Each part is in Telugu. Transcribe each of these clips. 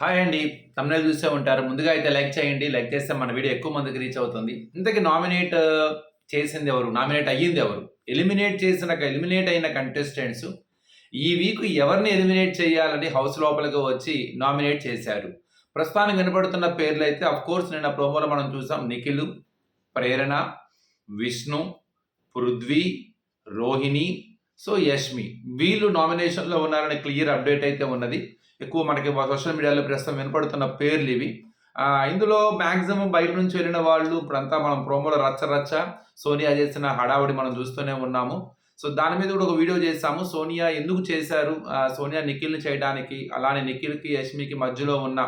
హాయ్ అండి. తమిళ చూసే ఉంటారు. ముందుగా అయితే లైక్ చేయండి. లైక్ చేస్తే మన వీడియో ఎక్కువ మందికి రీచ్ అవుతుంది. ఇంతకీ నామినేట్ uh, చేసింది ఎవరు? నామినేట్ అయ్యింది ఎవరు? ఎలిమినేట్ చేసిన ఎలిమినేట్ అయిన కంటెస్టెంట్స్ ఈ వీక్ ఎవరిని ఎలిమినేట్ చేయాలని హౌస్ లోపలికి వచ్చి నామినేట్ చేశారు? ప్రస్తుతానికి వినపడుతున్న పేర్లు అయితే అఫ్ కోర్స్ నిన్న ప్రోమోలో మనం చూసాం. నిఖిల్ ప్రేరణ విష్ణు పృథ్వీ రోహిణి సో యష్మి. వీళ్ళు నామినేషన్లో ఉన్నారని క్లియర్ అప్డేట్ అయితే ఉన్నది. ఎక్కువ మనకి సోషల్ మీడియాలో ప్రస్తుతం వినపడుతున్న పేర్లు ఇవి. ఇందులో మ్యాక్సిమం బయట నుంచి వెళ్ళిన వాళ్ళు ఇప్పుడంతా మనం ప్రోమోలో రచ్చ రచ్చ సోనియా చేసిన హడావుడి మనం చూస్తూనే ఉన్నాము. సో దాని మీద కూడా ఒక వీడియో చేశాము. సోనియా ఎందుకు చేశారు? సోనియా నిఖిల్ని చేయడానికి అలానే నిఖిల్కి యష్మికి మధ్యలో ఉన్న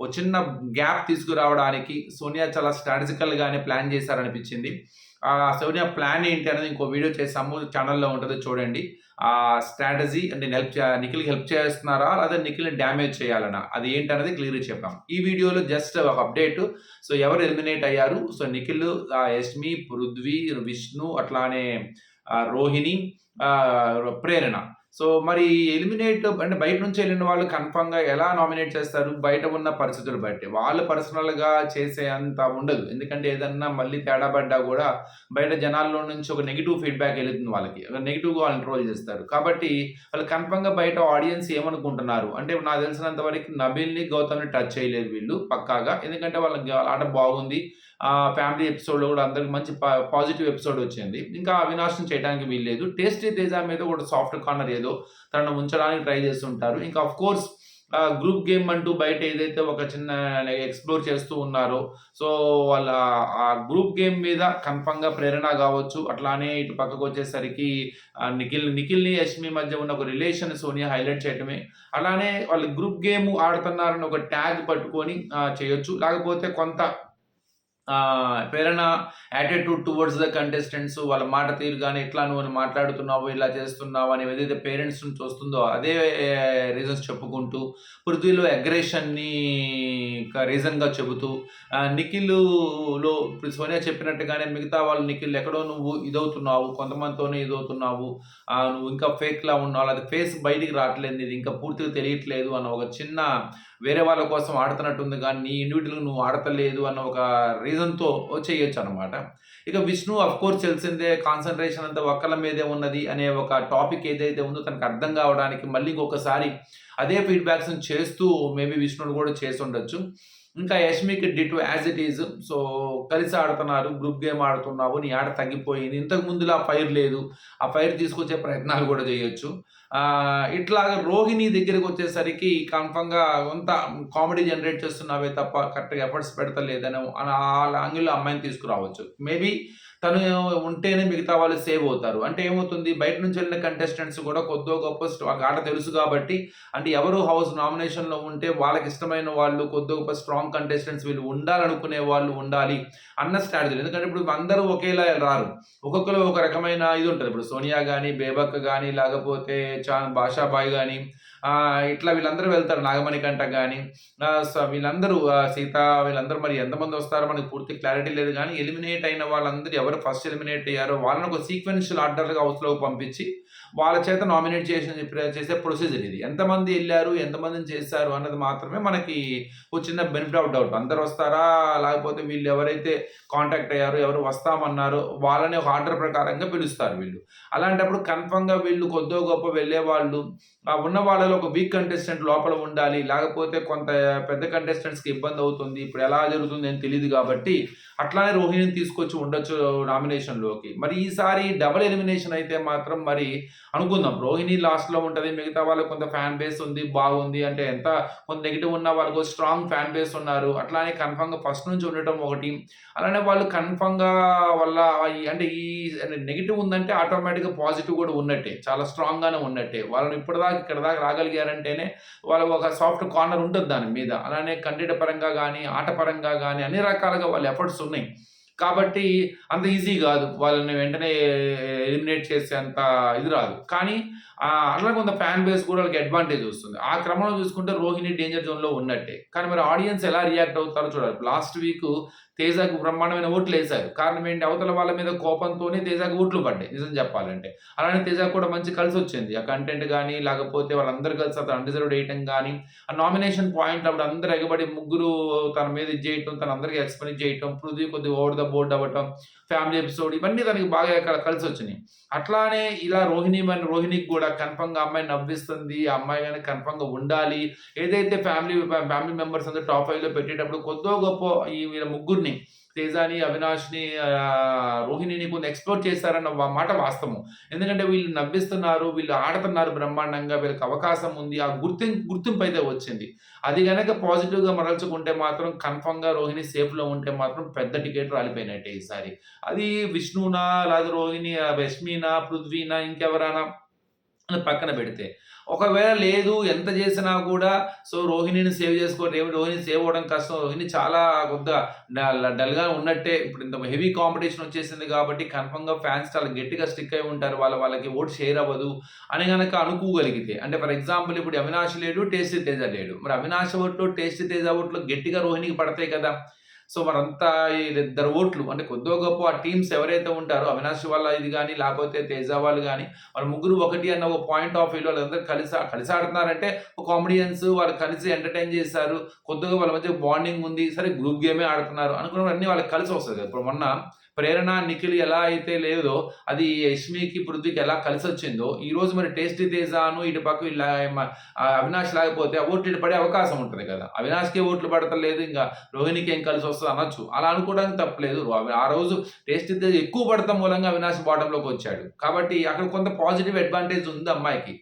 ఒక చిన్న గ్యాప్ తీసుకురావడానికి సోనియా చాలా స్ట్రాటజికల్గానే ప్లాన్ చేశారనిపించింది. ఆ సోనియా ప్లాన్ ఏంటి అనేది ఇంకో వీడియో చేసాము ఛానల్లో ఉంటుంది చూడండి. ఆ స్ట్రాటజీ అంటే హెల్ప్ నిఖిల్కి హెల్ప్ చేస్తున్నారా? లేదా నిఖిల్ని డ్యామేజ్ చేయాలనా? అది ఏంటనేది క్లియర్ చెప్పాం ఈ వీడియోలో జస్ట్ ఒక అప్డేట్. సో ఎవరు ఎలిమినేట్ అయ్యారు? సో నిఖిల్ యష్మి పృథ్వీ విష్ణు అట్లానే రోహిణి ప్రేరణ. సో మరి ఎలిమినేట్ అంటే బయట నుంచి వెళ్ళిన వాళ్ళు కన్ఫామ్గా ఎలా నామినేట్ చేస్తారు? బయట ఉన్న పరిస్థితులు బట్టి. వాళ్ళు పర్సనల్గా చేసే అంత ఉండదు. ఎందుకంటే ఏదన్నా మళ్ళీ తేడా పడ్డా కూడా బయట జనాల్లో నుంచి ఒక నెగిటివ్ ఫీడ్బ్యాక్ వెళ్తుంది వాళ్ళకి. నెగిటివ్గా వాళ్ళని ట్రోల్ చేస్తారు. కాబట్టి వాళ్ళు కన్ఫామ్గా బయట ఆడియన్స్ ఏమనుకుంటున్నారు? అంటే నాకు తెలిసినంత వరకు నబిల్ని గౌతమ్ని టచ్ చేయలేదు వీళ్ళు పక్కాగా. ఎందుకంటే వాళ్ళకి వాళ్ళ ఆట బాగుంది. ఫ్యామిలీ ఎపిసోడ్లో కూడా అందరికి మంచి పాజిటివ్ ఎపిసోడ్ వచ్చింది. ఇంకా అవినాశం చేయడానికి వీల్లేదు. టేస్టీ తేజ మీద కూడా సాఫ్ట్ కార్నర్ ఏదో తనను ఉంచడానికి ట్రై చేస్తుంటారు. ఇంకా అఫ్ కోర్స్ గ్రూప్ గేమ్ అంటూ బయట ఏదైతే ఒక చిన్న ఎక్స్ప్లోర్ చేస్తూ ఉన్నారో సో వాళ్ళ ఆ గ్రూప్ గేమ్ మీద కన్ఫామ్గా ప్రేరణ కావచ్చు. అట్లానే ఇటు పక్కకు వచ్చేసరికి నిఖిల్ నిఖిల్ని యష్మి మధ్య ఉన్న ఒక రిలేషన్ సోనియా హైలైట్ చేయడమే అలానే వాళ్ళు గ్రూప్ గేమ్ ఆడుతున్నారని ఒక ట్యాగ్ పట్టుకొని చేయొచ్చు. లేకపోతే కొంత Prerana attitude towards the contestants వాళ్ళ మాట తీరు కానీ ఎట్లా నువ్వు మాట్లాడుతున్నావు ఇలా చేస్తున్నావు అని ఏదైతే పేరెంట్స్ నుంచి వస్తుందో అదే రీజన్స్ చెప్పుకుంటూ పృథ్వీలో అగ్రెషన్ని రీజన్గా చెబుతూ నిఖిల్లో ఇప్పుడు సోనియా చెప్పినట్టుగానే మిగతా వాళ్ళు నిఖిల్ ఎక్కడో నువ్వు ఇదవుతున్నావు కొంతమందితోనే ఇదవుతున్నావు నువ్వు ఇంకా ఫేక్లా ఉన్నావు అది ఫేస్ బయటికి రావట్లేదు ఇది ఇంకా పూర్తిగా తెలియట్లేదు అన్న ఒక చిన్న వేరే వాళ్ళ కోసం ఆడుతున్నట్టుంది కానీ నీ ఇండివిజువల్ నువ్వు ఆడతలేదు అన్న ఒక రీజన్తో చేయొచ్చు అనమాట ఇక విష్ణు అఫ్ కోర్స్ తెలిసిందే కాన్సన్ట్రేషన్ అంతా ఒక్కల మీదే ఉన్నది అనే ఒక టాపిక్ ఏదైతే ఉందో తనకు అర్థం కావడానికి మళ్ళీ ఇంకొకసారి అదే ఫీడ్బ్యాక్స్ చేస్తూ మేబీ విష్ణుని కూడా చేసి ఉండొచ్చు ఇంకా యష్మికి డిట్ యాజ్ ఇట్ ఈజ్ సో కలిసి ఆడుతున్నారు గ్రూప్ గేమ్ ఆడుతున్నావు నీ ఆట తగ్గిపోయింది ఇంతకు ఆ ఫైర్ లేదు. ఆ ఫైర్ తీసుకొచ్చే ప్రయత్నాలు కూడా చేయొచ్చు. ఇట్లాగ రోహిణి దగ్గరికి వచ్చేసరికి కన్ఫర్మ్గా కొంత కామెడీ జనరేట్ చేస్తున్నావే తప్ప కరెక్ట్గా ఎఫర్ట్స్ పెడతలేదని ఆ అంగిల్లో అమ్మాయిని తీసుకురావచ్చు. మేబీ తను ఉంటేనే మిగతా వాళ్ళు సేవ్ అవుతారు. అంటే ఏమవుతుంది? బయట నుంచి వెళ్ళిన కంటెస్టెంట్స్ కూడా కొద్దో గొప్ప స్ట్రా- ఆట తెలుసు కాబట్టి అంటే ఎవరు హౌస్ నామినేషన్లో ఉంటే వాళ్ళకి ఇష్టమైన వాళ్ళు కొద్దో గొప్ప స్ట్రాంగ్ కంటెస్టెంట్స్ వీళ్ళు ఉండాలనుకునే వాళ్ళు ఉండాలి అన్న స్ట్రాటజీ ఎందుకంటే ఇప్పుడు అందరూ ఒకేలా రారు. ఒక్కొక్కరు ఒక రకమైన ఇది ఉంటుంది. ఇప్పుడు సోనియా కానీ బేబక్ కానీ లేకపోతే చా బాషాబాయ్ కానీ ఇట్లా వీళ్ళందరూ వెళ్తారు నాగమణి కంట కానీ వీళ్ళందరూ సీత వీళ్ళందరూ మరి ఎంతమంది వస్తారో మనకి పూర్తి క్లారిటీ లేదు కానీ ఎలిమినేట్ అయిన వాళ్ళందరూ ఎవరు ఫస్ట్ ఎలిమినేట్ అయ్యారో వాళ్ళని ఒక సీక్వెన్షియల్ ఆర్డర్గా హౌస్లోకి పంపించి వాళ్ళ చేత నామినేట్ చేసిన చేసే ప్రొసీజర్ ఇది. ఎంతమంది వెళ్ళారు ఎంతమందిని చేశారు అన్నది మాత్రమే మనకి ఒక చిన్న బెనిఫిట్ ఆఫ్ డౌట్ అందరు వస్తారా? లేకపోతే వీళ్ళు ఎవరైతే కాంటాక్ట్ అయ్యారో ఎవరు వస్తామన్నారో వాళ్ళని ఒక ఆర్డర్ ప్రకారంగా పిలుస్తారు వీళ్ళు. అలాంటప్పుడు కన్ఫర్మ్గా వీళ్ళు కొద్దో గొప్ప వెళ్ళే వాళ్ళు ఉన్న వాళ్ళలో ఒక వీక్ కంటెస్టెంట్ లోపల ఉండాలి లేకపోతే కొంత పెద్ద కంటెస్టెంట్స్కి ఇబ్బంది అవుతుంది ఇప్పుడు ఎలా జరుగుతుంది అని తెలియదు కాబట్టి అట్లానే రోహిణిని తీసుకొచ్చి ఉండొచ్చు నామినేషన్లోకి మరి ఈసారి డబుల్ ఎలిమినేషన్ అయితే మాత్రం మరి అనుకుందాం. రోహిణి లాస్ట్లో ఉంటుంది మిగతా వాళ్ళకి కొంత ఫ్యాన్ బేస్ ఉంది బాగుంది అంటే ఎంత కొంత నెగిటివ్ ఉన్న వాళ్ళకు స్ట్రాంగ్ ఫ్యాన్ బేస్ ఉన్నారు అట్లానే కన్ఫామ్గా ఫస్ట్ నుంచి ఉండటం ఒకటి. అలానే వాళ్ళు కన్ఫామ్గా వల్ల అంటే ఈ నెగిటివ్ ఉందంటే ఆటోమేటిక్గా పాజిటివ్ కూడా ఉన్నట్టే చాలా స్ట్రాంగ్గానే ఉన్నట్టే. వాళ్ళని ఇప్పటిదాకా ఇక్కడ దాకా రాగలిగారంటేనే వాళ్ళకి ఒక సాఫ్ట్ కార్నర్ ఉంటుంది దాని మీద. అలానే కంటెంట్ పరంగా కానీ ఆట పరంగా కానీ అన్ని రకాలుగా వాళ్ళ ఎఫర్ట్స్ ఉన్నాయి. కాబట్టి అంత ఈజీ కాదు. వాళ్ళని వెంటనే ఎలిమినేట్ చేసే అంత ఇది రాదు. కానీ అట్లా కొంత ఫ్యాన్ బేస్ కూడా వాళ్ళకి అడ్వాంటేజ్ వస్తుంది. ఆ క్రమంలో చూసుకుంటే రోహిణి డేంజర్ జోన్లో ఉన్నట్టే. కానీ మరి ఆడియన్స్ ఎలా రియాక్ట్ అవుతారో చూడాలి. లాస్ట్ వీక్ తేజాకు బ్రహ్మాండమైన ఓట్లు వేశారు. కారణం ఏంటి? అవతల వాళ్ళ మీద కోపంతోనే తేజాకు ఓట్లు పడ్డాయి నిజం చెప్పాలంటే. అలానే తేజాకు కూడా మంచి కలిసి వచ్చింది. ఆ కంటెంట్ కానీ లేకపోతే వాళ్ళందరూ కలిసి అతను అన్రిజర్వ్ వేయటం కానీ ఆ నామినేషన్ పాయింట్ అప్పుడు అందరూ ఎగబడి ముగ్గురు తన మీద ఇది చేయటం తన అందరికీ ఎక్స్ప్లెయిన్ చేయటం పృథ్వీ కొద్దిగా ఓవర్ ద బోర్డ్ అవ్వటం ఫ్యామిలీ ఎపిసోడ్ ఇవన్నీ తనకి బాగా కలిసి వచ్చినాయి అట్లానే ఇలా రోహిణి మన రోహిణికి కూడా కన్ఫర్మ్గా అమ్మాయి నవ్విస్తుంది ఆ అమ్మాయి కానీ కన్ఫర్మ్గా ఉండాలి. ఏదైతే ఫ్యామిలీ ఫ్యామిలీ మెంబర్స్ అందరూ టాప్ ఫైవ్లో పెట్టేటప్పుడు కొద్దో గొప్ప ఈ వీళ్ళ ముగ్గురిని తేజాని అవినాష్ని రోహిణిని కొంచెం ఎక్స్ప్లోర్ చేశారన్న మాట వాస్తవం. ఎందుకంటే వీళ్ళు నవ్విస్తున్నారు వీళ్ళు ఆడుతున్నారు బ్రహ్మాండంగా వీళ్ళకి అవకాశం ఉంది ఆ గుర్తింపు గుర్తింపు అయితే వచ్చింది. అది కనుక పాజిటివ్గా మరల్చుకుంటే మాత్రం కన్ఫర్మ్గా రోహిణి సేఫ్లో ఉంటే మాత్రం పెద్ద టికెట్ రాలిపోయినట్టే ఈసారి. అది విష్ణునా లేదా రోహిణి రష్మినా పృథ్వీనా ఇంకెవరైనా పక్కన పెడితే. ఒకవేళ లేదు ఎంత చేసినా కూడా సో రోహిణిని సేవ్ చేసుకోండి ఏమి రోహిణి సేవ్ అవ్వడం కష్టం. రోహిణి చాలా కొద్దిగా డల్ డల్గా ఉన్నట్టే. ఇప్పుడు ఇంత హెవీ కాంపిటీషన్ వచ్చేసింది కాబట్టి కన్ఫర్మ్గా ఫ్యాన్స్ చాలా గట్టిగా స్టిక్ అయి ఉంటారు. వాళ్ళ వాళ్ళకి ఓట్ షేర్ అవ్వదు అని కనుక అనుకోగలిగితే. అంటే ఫర్ ఎగ్జాంపుల్ ఇప్పుడు అవినాష్ లేడు టేస్ట్ తేజ లేడు. మరి అవినాష్ ఓట్లు టేస్ట్ తేజ ఓట్లు గట్టిగా రోహిణికి పడతాయి కదా. సో వారంతా ఇద్దరు ఓట్లు అంటే కొద్దో గొప్ప ఆ టీమ్స్ ఎవరైతే ఉంటారో అవినాష్ వాళ్ళ ఇది కానీ లేకపోతే తేజ వాళ్ళు కానీ వాళ్ళ ముగ్గురు ఒకటి అన్న ఒక పాయింట్ ఆఫ్ వ్యూలో వాళ్ళందరూ కలిసి కలిసి ఆడుతున్నారంటే ఒక కామెడియన్స్ వాళ్ళు కలిసి ఎంటర్టైన్ చేశారు కొద్దిగా వాళ్ళ మధ్య బాండింగ్ ఉంది సరే గ్రూప్ గేమే ఆడుతున్నారు అనుకున్నప్పుడు అన్ని వాళ్ళకి కలిసి వస్తుంది ఇప్పుడు మొన్న ప్రేరణ నిఖిల్ ఎలా అయితే లేదో అది యష్మికి పృథ్వీకి ఎలా కలిసి వచ్చిందో ఈ రోజు మరి టేస్టీ తేజాను ఇటు పక్క వీళ్ళ అవినాష్ లేకపోతే ఓట్లు ఇటు పడే అవకాశం ఉంటుంది కదా. అవినాష్కే ఓట్లు పడతలేదు ఇంకా రోహిణికి ఏం కలిసి వస్తుంది అనొచ్చు. అలా అనుకోవడానికి తప్పలేదు. ఆ రోజు టేస్టీ తేజ్ ఎక్కువ పడటం మూలంగా అవినాష్ బాటంలోకి వచ్చాడు. కాబట్టి అక్కడ కొంత పాజిటివ్ అడ్వాంటేజ్ ఉంది అమ్మాయికి.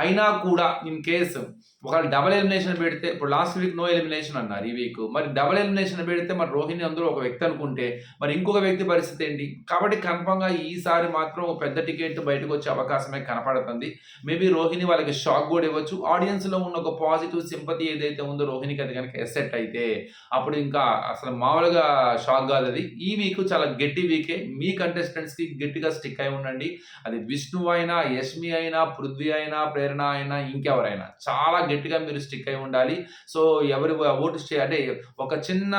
అయినా కూడా ఇన్ కేసు ఒకవేళ డబల్ ఎలిమినేషన్ పెడితే ఇప్పుడు లాస్ట్ వీక్ నో ఎలిమినేషన్ అన్నారు ఈ వీక్ మరి డబల్ ఎలిమినేషన్ పెడితే మరి రోహిణి అందులో ఒక వ్యక్తి అనుకుంటే మరి ఇంకొక వ్యక్తి పరిస్థితి ఏంటి? కాబట్టి కన్ఫామ్గా ఈసారి మాత్రం ఒక పెద్ద టికెట్ బయటకు వచ్చే అవకాశమే కనపడుతుంది. మేబీ రోహిణి వాళ్ళకి షాక్ కూడా ఇవ్వచ్చు. ఆడియన్స్లో ఉన్న ఒక పాజిటివ్ సింపతి ఏదైతే ఉందో రోహిణికి అది కనుక ఎసెట్ అయితే అప్పుడు ఇంకా అసలు మామూలుగా షాక్ కాదు అది. ఈ వీక్ చాలా గట్టి వీకే మీ కంటెస్టెంట్స్కి గట్టిగా స్టిక్ అయి ఉండండి. అది విష్ణు అయినా యష్మి అయినా పృథ్వీ అయినా ప్రేరణ అయినా ఇంకెవరైనా. చాలా గట్టి గట్టిగా మీరు స్టిక్ అయి ఉండాలి. సో ఎవరి ఓటు అంటే ఒక చిన్న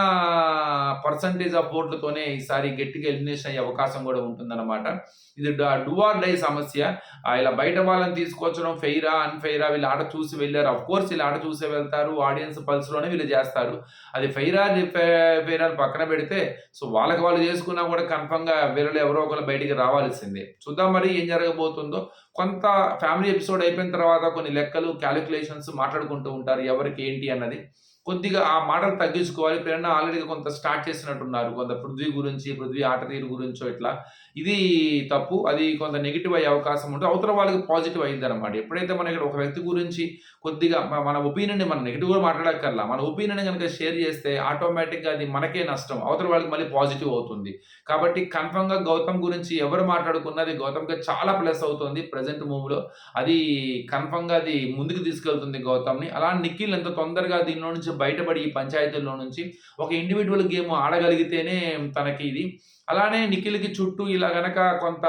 పర్సంటేజ్ ఆఫ్ ఓట్లతోనే ఈసారి గట్టిగా ఎలిమినేషన్ అయ్యే అవకాశం కూడా ఉంటుందన్నమాట. ఇది డూఆర్ డై సమస్య. ఇలా బయట వాళ్ళని తీసుకొచ్చడం ఫెయిరా అన్ఫెయిరా వీళ్ళు ఆట చూసి వెళ్ళారు. అఫ్ కోర్స్ వీళ్ళు ఆట చూసే వెళ్తారు. ఆడియన్స్ పల్స్లోనే వీళ్ళు చేస్తారు. అది ఫెయిరా ఫెయిరా పక్కన పెడితే సో వాళ్ళకి వాళ్ళు చేసుకున్నా కూడా కన్ఫర్మ్గా వీళ్ళు ఎవరో ఒకరు బయటికి రావాల్సిందే. చూద్దాం మరి ఏం జరగబోతుందో. కొంత ఫ్యామిలీ ఎపిసోడ్ అయిపోయిన తర్వాత కొన్ని లెక్కలు క్యాలిక్యులేషన్స్ మాట్లాడుకుంటూ ఉంటారు ఎవరికి ఏంటి అన్నది. కొద్దిగా ఆ మాటలు తగ్గించుకోవాలి. ప్రేరణ ఆల్రెడీ కొంత స్టార్ట్ చేసినట్టున్నారు. కొంత పృథ్వీ గురించి పృథ్వీ ఆట తీరు గురించో ఇట్లా. ఇది తప్పు. అది కొంత నెగిటివ్ అయ్యే అవకాశం ఉంటుంది అవతల వాళ్ళకి పాజిటివ్ అయింది అనమాట ఎప్పుడైతే మన ఇక్కడ ఒక వ్యక్తి గురించి కొద్దిగా మన ఒపీనియన్ మనం నెగిటివ్ కూడా మాట్లాడక్కర్లా. మన ఒపీనియన్ కనుక షేర్ చేస్తే ఆటోమేటిక్గా అది మనకే నష్టం. అవతల వాళ్ళకి మళ్ళీ పాజిటివ్ అవుతుంది. కాబట్టి కన్ఫర్మ్గా గౌతమ్ గురించి ఎవరు మాట్లాడుకున్నది గౌతమ్కి చాలా ప్లస్ అవుతుంది ప్రజెంట్ మూవ్లో అది కన్ఫర్మ్గా అది ముందుకు తీసుకెళ్తుంది గౌతమ్ని. అలా నిఖిల్ ఎంత తొందరగా దీనిలో నుంచి బయటపడి ఈ పంచాయతీల్లో నుంచి ఒక ఇండివిజువల్ గేమ్ ఆడగలిగితేనే తనకి ఇది. అలానే నిఖిల్కి చుట్టూ ఇలా గనక కొంత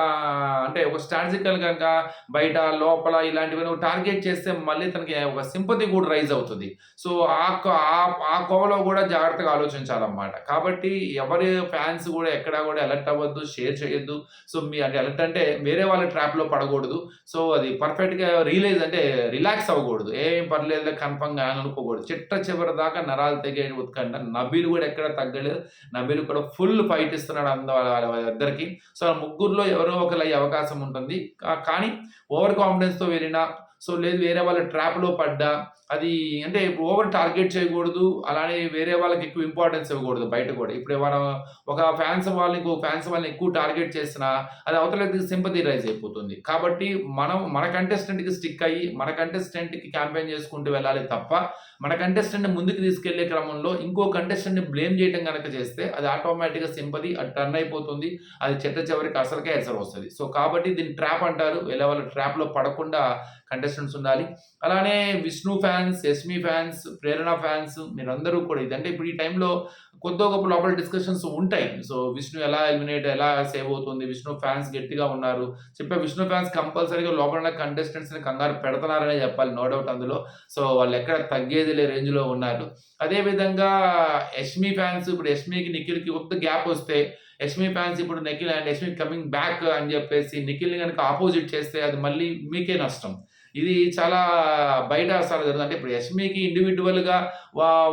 అంటే ఒక స్ట్రాటజికల్ కనుక బయట లోపల ఇలాంటివన్నీ టార్గెట్ చేస్తే మళ్ళీ తనకి ఒక సింపతి కూడా రైజ్ అవుతుంది. సో ఆ ఆ- ఆ కోవలో కూడా జాగ్రత్తగా ఆలోచించాలన్నమాట. కాబట్టి ఎవరి ఫ్యాన్స్ కూడా ఎక్కడా కూడా అలర్ట్ అవ్వద్దు షేర్ చేయొద్దు. సో మీ అంటే అలర్ట్ అంటే వేరే వాళ్ళ ట్రాప్లో పడకూడదు. సో అది పర్ఫెక్ట్గా రియలైజ్ అంటే రిలాక్స్ అవ్వకూడదు. ఏం పర్లేదు కన్ఫర్మ్గా అని అనుకోకూడదు. చిట్ట చివరి దాకా నరాలు తెగే ఉత్కంఠ. నబీలు కూడా ఎక్కడ తగ్గలేదు. నబీలు కూడా ఫుల్ ఫైట్ ఇస్తున్నాడు అంద వాళ్ళ ఇద్దరికి. సో ముగ్గురులో ఎవరో ఒకరు అయ్యే అవకాశం ఉంటుంది. కానీ ఓవర్ కాన్ఫిడెన్స్తో వెళ్ళినా సో లేదు వేరే వాళ్ళ ట్రాప్లో పడ్డా అది అంటే ఓవర్ టార్గెట్ చేయకూడదు అలానే వేరే వాళ్ళకి ఎక్కువ ఇంపార్టెన్స్ ఇవ్వకూడదు బయట కూడా. ఇప్పుడు మనం ఒక ఫ్యాన్స్ వాళ్ళని ఇంకో ఫ్యాన్స్ వాళ్ళని ఎక్కువ టార్గెట్ చేసినా అది అవతల సింపతి రైజ్ అయిపోతుంది. కాబట్టి మనం మన కంటెస్టెంట్కి స్టిక్ అయ్యి మన కంటెస్టెంట్కి క్యాంపెయిన్ చేసుకుంటూ వెళ్ళాలి తప్ప మన కంటెస్టెంట్ ముందుకు తీసుకెళ్ళే క్రమంలో ఇంకో కంటెస్టెంట్ని బ్లేమ్ చేయడం కనుక చేస్తే అది ఆటోమేటిక్గా సింపతి అది టర్న్ అయిపోతుంది అది చెత్త చివరికి అసలుకే ఎసరు వస్తుంది సో కాబట్టి దీన్ని ట్రాప్ అంటారు. వేరే వాళ్ళ ట్రాప్లో పడకుండా కంటెస్టెంట్స్ ఉండాలి. అలానే Vishnu fans Yashmi fans Prerana fans మీరందరూ కూడా ఇదంటే ఇప్పుడు ఈ టైంలో కొద్ది గొప్ప లోపల డిస్కషన్స్ ఉంటాయి. సో విష్ణు ఎలా ఎలిమినేట్ ఎలా సేవ్ అవుతుంది విష్ణు ఫ్యాన్స్ గట్టిగా ఉన్నారు. చెప్పే విష్ణు ఫ్యాన్స్ కంపల్సరీగా లోపల కంటెస్టెంట్స్ని కంటెస్టెంట్స్ కంగారు పెడుతున్నారనే చెప్పాలి నో డౌట్ అందులో. సో వాళ్ళు ఎక్కడ తగ్గేది లే రేంజ్లో ఉన్నారు. అదేవిధంగా ఎస్మి యష్మి ఫ్యాన్స్ ఇప్పుడు యష్మికి నిఖిల్కి కొత్త గ్యాప్ వస్తే యష్మి ఫ్యాన్స్ ఇప్పుడు Nikhil and Yashmi coming back అని చెప్పేసి నిఖిల్ని కనుక ఆపోజిట్ చేస్తే అది మళ్ళీ మీకే నష్టం. ఇది చాలా బయట అసలు జరుగుతుంది అంటే ఇప్పుడు యష్మికి ఇండివిజువల్గా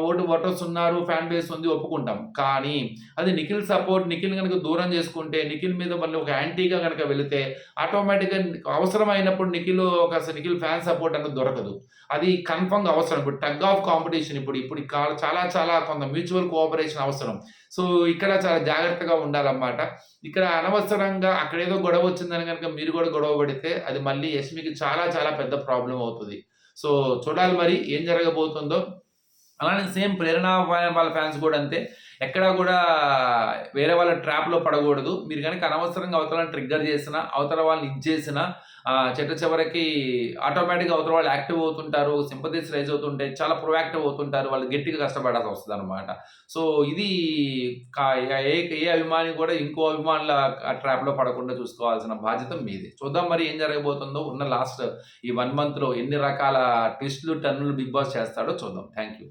ఓటు ఓటర్స్ ఉన్నారు ఫ్యాన్ బేస్ ఉంది ఒప్పుకుంటాం. కానీ అది నిఖిల్ సపోర్ట్ నిఖిల్ కనుక దూరం చేసుకుంటే నిఖిల్ మీద మళ్ళీ ఒక యాంటీగా కనుక వెళితే ఆటోమేటిక్గా అవసరం అయినప్పుడు నిఖిల్ ఒక నిఖిల్ ఫ్యాన్ సపోర్ట్ అనేది దొరకదు. అది కన్ఫర్మ్గా అవసరం. ఇప్పుడు టగ్ ఆఫ్ కాంపిటీషన్ ఇప్పుడు ఇప్పుడు చాలా చాలా కొంత మ్యూచువల్ కోఆపరేషన్ అవసరం. సో ఇక్కడ చాలా జాగ్రత్తగా ఉండాలన్నమాట. ఇక్కడ అనవసరంగా అక్కడేదో గొడవ వచ్చిందని కనుక మీరు కూడా గొడవ పడితే అది మళ్ళీ యశ్మికి చాలా చాలా పెద్ద ప్రాబ్లం అవుతుంది. సో చూడాలి మరి ఏం జరగబోతుందో. అలానే సేమ్ ప్రేరణ వాళ్ళ ఫ్యాన్స్ కూడా అంతే. ఎక్కడా కూడా వేరే వాళ్ళ ట్రాప్లో పడకూడదు. మీరు కనుక అనవసరంగా అవతలని ట్రిగ్గర్ చేసినా అవతల వాళ్ళని ఇచ్చేసిన చెట్ట చివరికి ఆటోమేటిక్గా అవతల వాళ్ళు యాక్టివ్ అవుతుంటారు సింపతీస్ రైజ్ అవుతుంటే చాలా ప్రొయాక్టివ్ అవుతుంటారు వాళ్ళు గట్టిగా కష్టపడాల్సి వస్తుంది అనమాట సో ఇది కా- ఏ ఏ అభిమాని కూడా ఇంకో అభిమానుల ట్రాప్లో పడకుండా చూసుకోవాల్సిన బాధ్యత మీది. చూద్దాం మరి ఏం జరగబోతుందో ఉన్న లాస్ట్ ఈ వన్ మంత్లో ఎన్ని రకాల ట్విస్ట్లు టర్నులు బిగ్ బాస్ చేస్తాడో చూద్దాం. Thank you